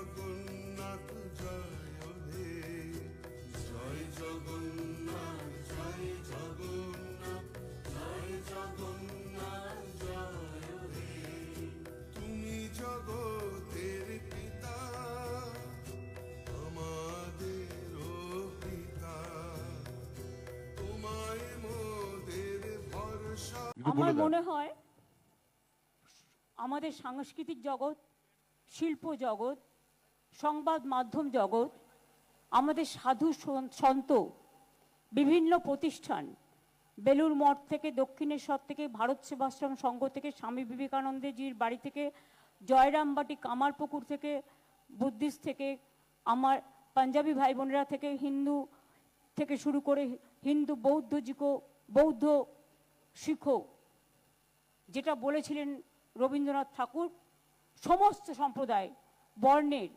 জগন্নাথ জয় হে। জয় জগন্নাথ জয় জগন্নাথ জয় জগন্নাথ জয় হে। তুমি জগতের পিতা আমাদেরও পিতা তোমায় মোদের ভরসা। আমার মনে হয় আমাদের সাংস্কৃতিক জগৎ শিল্প জগৎ সংবাদ মাধ্যম জগৎ, আমাদের সাধু সন্ত, বিভিন্ন প্রতিষ্ঠান বেলুর মঠ থেকে, দক্ষিণেশ্বর থেকে, ভারত সেবাশ্রম সংঘ থেকে, স্বামী বিবেকানন্দজির বাড়ি থেকে, জয়রামবাটি কামারপুকুর থেকে, বুদ্ধিস্ট থেকে, আমার পাঞ্জাবি ভাই বোনেরা থেকে, হিন্দু থেকে শুরু করে হিন্দু বৌদ্ধ জিকো, বৌদ্ধ শিখ, যেটা বলেছিলেন রবীন্দ্রনাথ ঠাকুর, সমস্ত সম্প্রদায়, বর্ণের।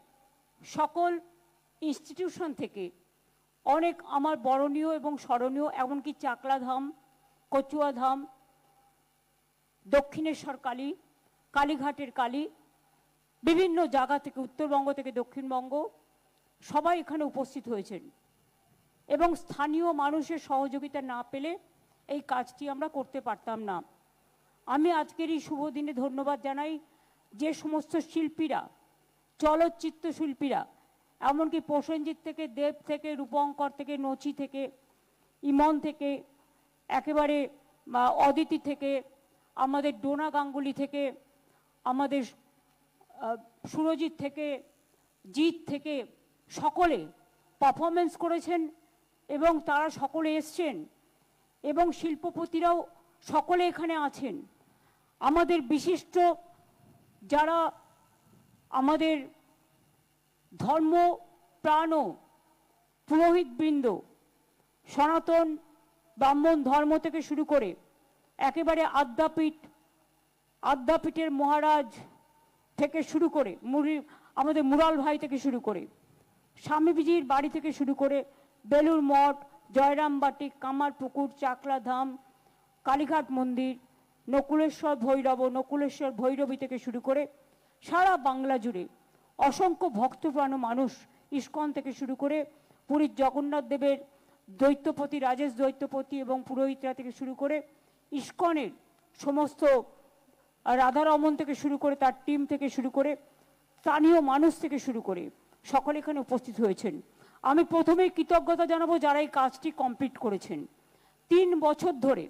সকল ইনস্টিটিউশন থেকে অনেক আমার বরণীয় এবং স্মরণীয়, এমনকি চাকলা ধাম কচুয়া ধাম দক্ষিণেশ্বর কালী, কালীঘাটের কালী, বিভিন্ন জায়গা থেকে, উত্তরবঙ্গ থেকে দক্ষিণবঙ্গ, সবাই এখানে উপস্থিত হয়েছেন। এবং স্থানীয় মানুষের সহযোগিতা না পেলে এই কাজটি আমরা করতে পারতাম না। আমি আজকের এই শুভ দিনে ধন্যবাদ জানাই যে সমস্ত শিল্পীরা চলচ্চিত্র শিল্পীরা, এমনকি প্রসেনজিৎ থেকে, দেব থেকে, রূপঙ্কর থেকে, নচি থেকে, ইমন থেকে, একেবারে অদিতি থেকে, আমাদের ডোনা গাঙ্গুলি থেকে, আমাদের সুরজিৎ থেকে, জিৎ থেকে, সকলে পারফরমেন্স করেছেন এবং তারা সকলে এসছেন এবং শিল্পপতিরাও সকলে এখানে আছেন। আমাদের বিশিষ্ট যারা আমাদের ধর্ম প্রাণ পুরোহিতবৃন্দ, সনাতন ব্রাহ্মণ ধর্ম থেকে শুরু করে একেবারে আদ্যাপীঠ, আদ্যাপীঠের মহারাজ থেকে শুরু করে মুরি, আমাদের মুরাল ভাই থেকে শুরু করে স্বামীজির বাড়ি থেকে শুরু করে বেলুর মঠ, জয়রামবাটি, কামারপুকুর চাকলা ধাম কালীঘাট মন্দির, নকুলেশ্বর ভৈরব, নকুলেশ্বর ভৈরবী থেকে শুরু করে সারা বাংলা জুড়ে অসংখ্য ভক্তপ্রাণ মানুষ ইস্কন থেকে শুরু করে পুরীর জগন্নাথ দেবের দৈত্যপতি, রাজেশ দৈত্যপতি এবং পুরোহিতরা থেকে শুরু করে ইস্কনের সমস্ত রাধারমন থেকে শুরু করে তার টিম থেকে শুরু করে স্থানীয় মানুষ থেকে শুরু করে সকলে এখানে উপস্থিত হয়েছেন। আমি প্রথমেই কৃতজ্ঞতা জানাব যারা এই কাজটি কমপ্লিট করেছেন। তিন বছর ধরে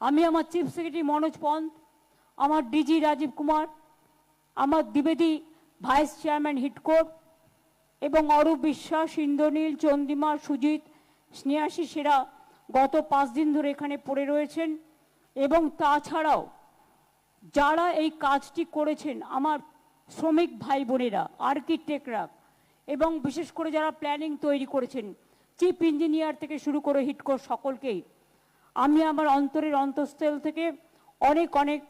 আমি আমার চিফ সেক্রেটারি মনোজ পন্ত আমার ডিজি রাজীব কুমার আমার দ্বিবেদী ভাইস চেয়ারম্যান হিটকোর এবং অরূপ বিশ্বাস, ইন্দ্রনীল চন্দিমা সুজিত স্নেহাসী সেরা গত পাঁচ দিন ধরে এখানে পড়ে রয়েছেন এবং তাছাড়াও যারা এই কাজটি করেছেন আমার শ্রমিক ভাই বোনেরা, আর্কিটেক্টরা এবং বিশেষ করে যারা প্ল্যানিং তৈরি করেছেন, চিফ ইঞ্জিনিয়ার থেকে শুরু করে হিটকোর সকলকেই, আমি আমার অন্তরের অন্তঃস্থল থেকে অনেক অনেক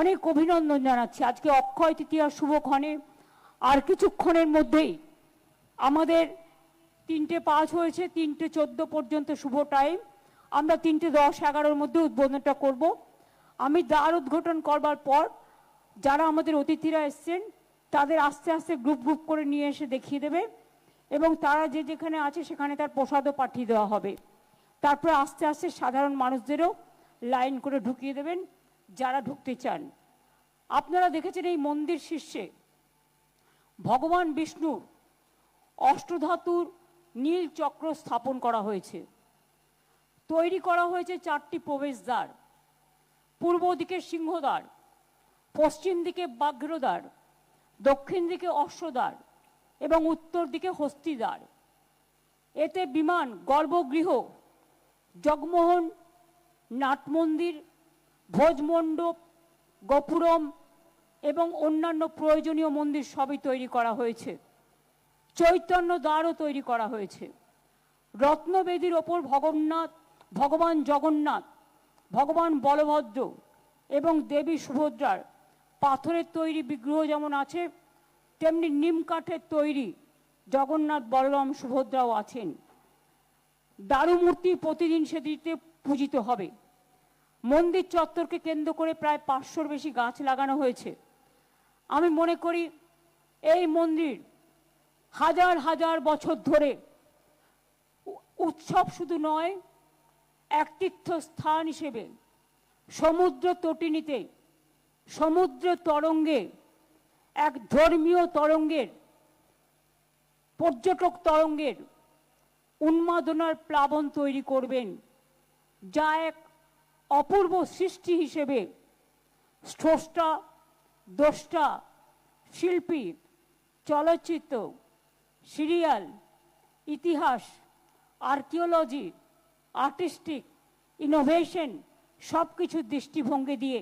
অনেক অভিনন্দন জানাচ্ছি। আজকে অক্ষয় তৃতীয়া শুভক্ষণে আর কিছুক্ষণের মধ্যেই আমাদের তিনটে পাঁচ হয়েছে, তিনটে চোদ্দ পর্যন্ত শুভ টাইম আমরা তিনটে দশ এগারোর মধ্যে উদ্বোধনটা করব। আমি দ্বার উদ্ঘাটন করবার পর যারা আমাদের অতিথিরা এসছেন, তাদের আস্তে আস্তে গ্রুপ গ্রুপ করে নিয়ে এসে দেখিয়ে দেবে এবং তারা যে যেখানে আছে সেখানে তার প্রসাদও পাঠিয়ে দেওয়া হবে। তারপরে আস্তে আস্তে সাধারণ মানুষদেরও লাইন করে ঢুকিয়ে দেবেন। যারা ঢুকতে চান, আপনারা দেখেছেন এই মন্দির শীর্ষে ভগবান বিষ্ণুর অষ্টধাতুর নীল চক্র স্থাপন করা হয়েছে। তৈরি করা হয়েছে চারটি প্রবেশদ্বার, পূর্ব দিকে সিংহদ্বার, পশ্চিম দিকে বাঘ্রদ্বার, দক্ষিণ দিকে অশ্বদ্বার এবং উত্তর দিকে হস্তিদ্বার। এতে বিমান, গর্ভগৃহ, জগমোহন, নাটমন্দির ভোজমণ্ডপ, গোপুরম এবং অন্যান্য প্রয়োজনীয় মন্দির সবই তৈরি করা হয়েছে। চৈতন্য দ্বারও তৈরি করা হয়েছে। রত্নবেদীর ওপর ভগন্নাথ, ভগবান জগন্নাথ, ভগবান বলভদ্র এবং দেবী সুভদ্রার পাথরের তৈরি বিগ্রহ যেমন আছে, তেমনি নিম কাঠের তৈরি জগন্নাথ, বলরাম, সুভদ্রাও আছেন। দারুমূর্তি প্রতিদিন সেদিকে পূজিত হবে। মন্দির চত্বরকে কেন্দ্র করে প্রায় পাঁচশোর বেশি গাছ লাগানো হয়েছে। আমি মনে করি এই মন্দির হাজার হাজার বছর ধরে উৎসব শুধু নয়, এক তীর্থস্থান হিসেবে সমুদ্র তটিনীতে, সমুদ্র তরঙ্গে, এক ধর্মীয় তরঙ্গের, পর্যটক তরঙ্গের উন্মাদনার প্লাবন তৈরি করবেন, যা এক অপূর্ব সৃষ্টি হিসেবে স্রষ্টা, দ্রষ্টা, শিল্পী, চলচ্চিত্র, সিরিয়াল, ইতিহাস, আর্কিওলজি, আর্টিস্টিক, ইনোভেশন সব কিছুর দৃষ্টিভঙ্গি দিয়ে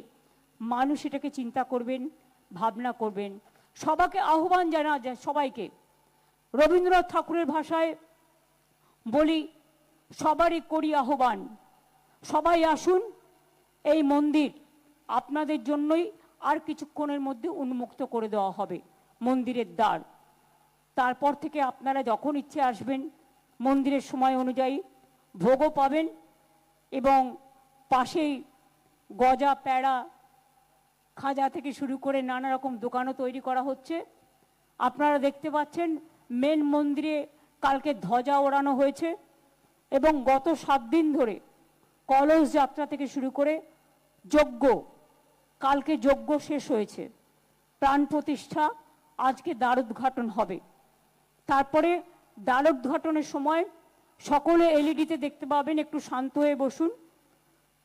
মানুষ এটাকে চিন্তা করবেন, ভাবনা করবেন। সবাকে আহ্বান জানা যায়, সবাইকে। রবীন্দ্রনাথ ঠাকুরের ভাষায় বলি, সবারই করি আহ্বান। সবাই আসুন এই মন্দির আপনাদের জন্যই আর কিছুক্ষণের মধ্যে উন্মুক্ত করে দেওয়া হবে, মন্দিরের দ্বার। তারপর থেকে আপনারা যখন ইচ্ছে আসবেন, মন্দিরের সময় অনুযায়ী ভোগও পাবেন এবং পাশেই গজা, প্যাড়া, খাজা থেকে শুরু করে নানা রকম দোকানও তৈরি করা হচ্ছে। আপনারা দেখতে পাচ্ছেন মেন মন্দিরে কালকে ধ্বজা ওড়ানো হয়েছে এবং গত সাত দিন ধরে কলস যাত্রা থেকে শুরু করে যজ্ঞ, কালকে যজ্ঞ শেষ হয়েছে। প্রাণ প্রতিষ্ঠা, আজকে দ্বার উদ্ঘাটন হবে। তারপরে দ্বার উদ্ঘাটনের সময় সকলে এলইডিতে দেখতে পাবেন, একটু শান্ত হয়ে বসুন।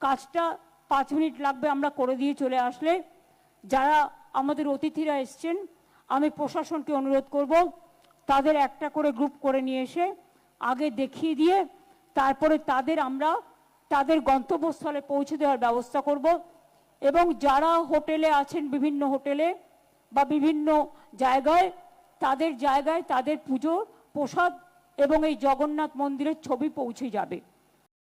কাজটা পাঁচ মিনিট লাগবে, আমরা করে দিয়ে চলে আসলে। যারা আমাদের অতিথিরা এসছেন, আমি প্রশাসনকে অনুরোধ করব, তাদের একটা করে গ্রুপ করে নিয়ে এসে আগে দেখিয়ে দিয়ে, তারপরে তাদের আমরা তাদের গন্তব্যস্থলে পৌঁছে দেওয়ার ব্যবস্থা করব এবং যারা হোটেলে আছেন বিভিন্ন হোটেলে বা বিভিন্ন জায়গায়, তাদের জায়গায় তাদের পুজো, প্রসাদ এবং এই জগন্নাথ মন্দিরের ছবি পৌঁছে যাবে।